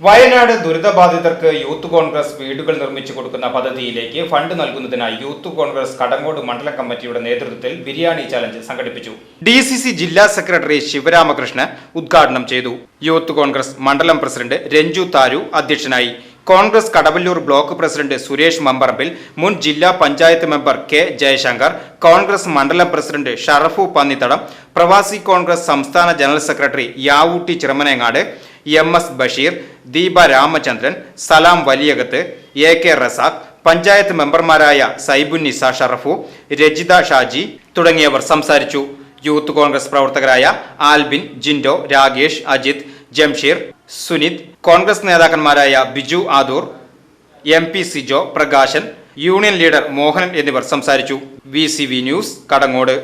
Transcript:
വയനാട് ദുരിതബാധിതർക്ക് യൂത്ത് കോൺഗ്രസ് വീടുകൾ നിർമ്മിച്ചു കൊടുക്കുന്ന പദ്ധതിയിലേക്ക് ഫണ്ട് നൽകുന്നതിനായി യൂത്ത് കോൺഗ്രസ് കടങ്ങോട് മണ്ഡലം കമ്മിറ്റിയുടെ നേതൃത്വത്തിൽ ബിരിയാണി ചലഞ്ച് സംഘടിപ്പിച്ചു. ഡി ജില്ലാ സെക്രട്ടറി ശിവരാമകൃഷ്ണൻ ഉദ്ഘാടനം ചെയ്തു. യൂത്ത് കോൺഗ്രസ് മണ്ഡലം പ്രസിഡന്റ് രഞ്ജു താരു അധ്യക്ഷനായി. കോൺഗ്രസ് കടവല്ലൂർ ബ്ലോക്ക് പ്രസിഡന്റ് സുരേഷ് മമ്പറമ്പിൽ മുൻ ജില്ലാ പഞ്ചായത്ത് മെമ്പർ കെ ജയശങ്കർ കോൺഗ്രസ് മണ്ഡലം പ്രസിഡന്റ് ഷറഫു പന്നിത്തടം പ്രവാസി കോൺഗ്രസ് സംസ്ഥാന general secretary Yavootty Chiramanengad M S Basheer Deepa Ramachandran Salam Valiyakath A K Razak panchayat മെമ്പർമാരായ സൈബുന്നിസ ഷറഫു രജിത ഷാജി തുടങ്ങിയവർ സംസാരിച്ചു. യൂത്ത് കോൺഗ്രസ് പ്രവർത്തകരായ Albin Jindo Rakesh Ajith Jamsheer Sunith Congress നേതാക്കന്മാരായ Biju Adoor M P Sijo Prakashan union leader Mohanan എന്നിവർ സംസാരിച്ചു. V news Kadangode.